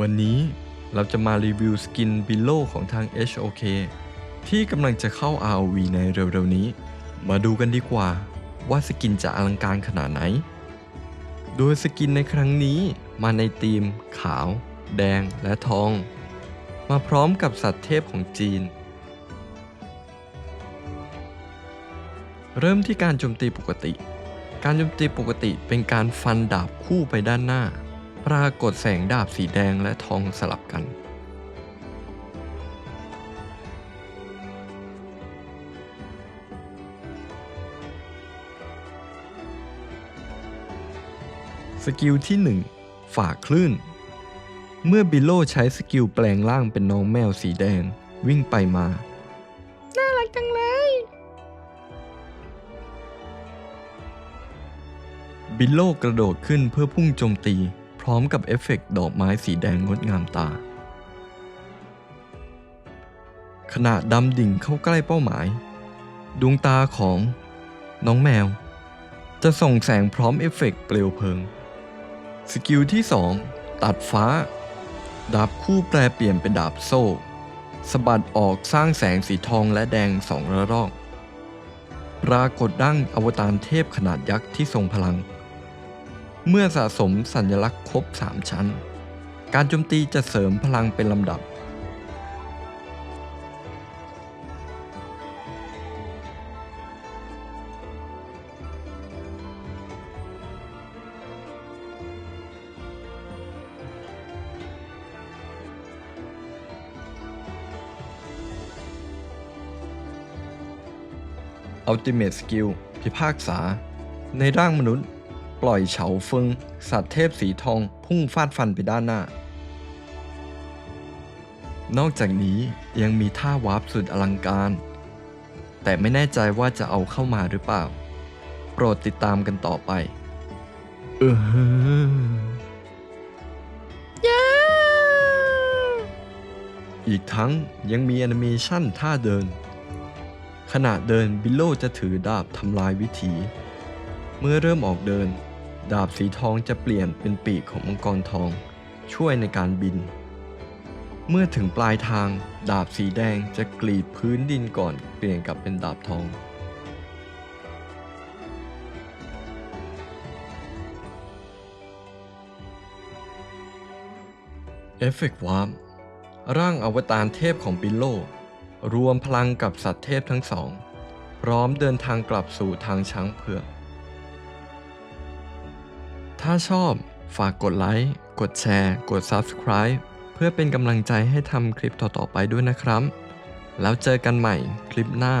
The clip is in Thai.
วันนี้เราจะมารีวิวสกินบิโลของทาง HOK ที่กำลังจะเข้า ROV ในเร็วๆนี้ มาดูกันดีกว่าว่าสกินจะอลังการขนาดไหน โดยสกินในครั้งนี้มาในธีม ขาว แดงและทอง มาพร้อมกับสัตว์เทพของจีน เริ่มที่การโจมตีปกติ การโจมตีปกติเป็นการฟันดาบคู่ไปด้านหน้า ปรากฏแสงดาบสีแดงและทองสลับกัน สกิลที่ 1ฝากคลื่น เมื่อบิโลใช้สกิลแปลงร่างเป็นน้องแมวสีแดงวิ่งไปมา น่ารักจังเลย บิลโลกระโดดขึ้นเพื่อพุ่งโจมตี พร้อมกับเอฟเฟกต์ดอกไม้สีแดงงดงามตา ขณะดำดิ่งเข้าใกล้เป้าหมาย ดวงตาของน้องแมว จะส่งแสงพร้อมเอฟเฟกต์เปลวเพลิง สกิลที่ 2 ตัดฟ้า ดาบคู่แปลเปลี่ยนเป็นดาบโซ่สะบัดออกสร้างแสงสีทองและแดงสองระลอก ปรากฏดั้งอวตารเทพขนาดยักษ์ที่ทรงพลัง เมื่อสะสมสัญลักษณ์ครบ 3 ชั้น การโจมตีจะเสริมพลังเป็นลำดับ Ultimate Skill พิพากษา ในร่างมนุษย์ ปล่อยเฉาเฟิงสัตว์เทพสีทองพุ่งฟาดฟันไปด้านหน้า นอกจากนี้ยังมีท่าวาร์ปสุดอลังการ แต่ไม่แน่ใจว่าจะเอาเข้ามาหรือเปล่า โปรดติดตามกันต่อไป เอออีกทั้งยังมีแอนิเมชันท่าเดิน ขณะเดินบิลโลจะถือดาบทำลายวิถี เมื่อเริ่มออกเดิน ดาบสีทองจะเปลี่ยนเป็นปีกของมังกรทอง ช่วยในการบิน เมื่อถึงปลายทาง ดาบสีแดงจะกรีดพื้นดินก่อนเปลี่ยนกลับเป็นดาบทองเอฟเฟกต์วาร์มร่างอวตารเทพของบิลโล รวมพลังกับสัตว์เทพทั้งสอง พร้อมเดินทางกลับสู่ทางช้างเผือก ถ้าชอบฝากกดไลค์ กดแชร์ กด Subscribe เพื่อเป็นกำลังใจให้ทำคลิปต่อๆไปด้วยนะครับ แล้วเจอกันใหม่คลิปหน้า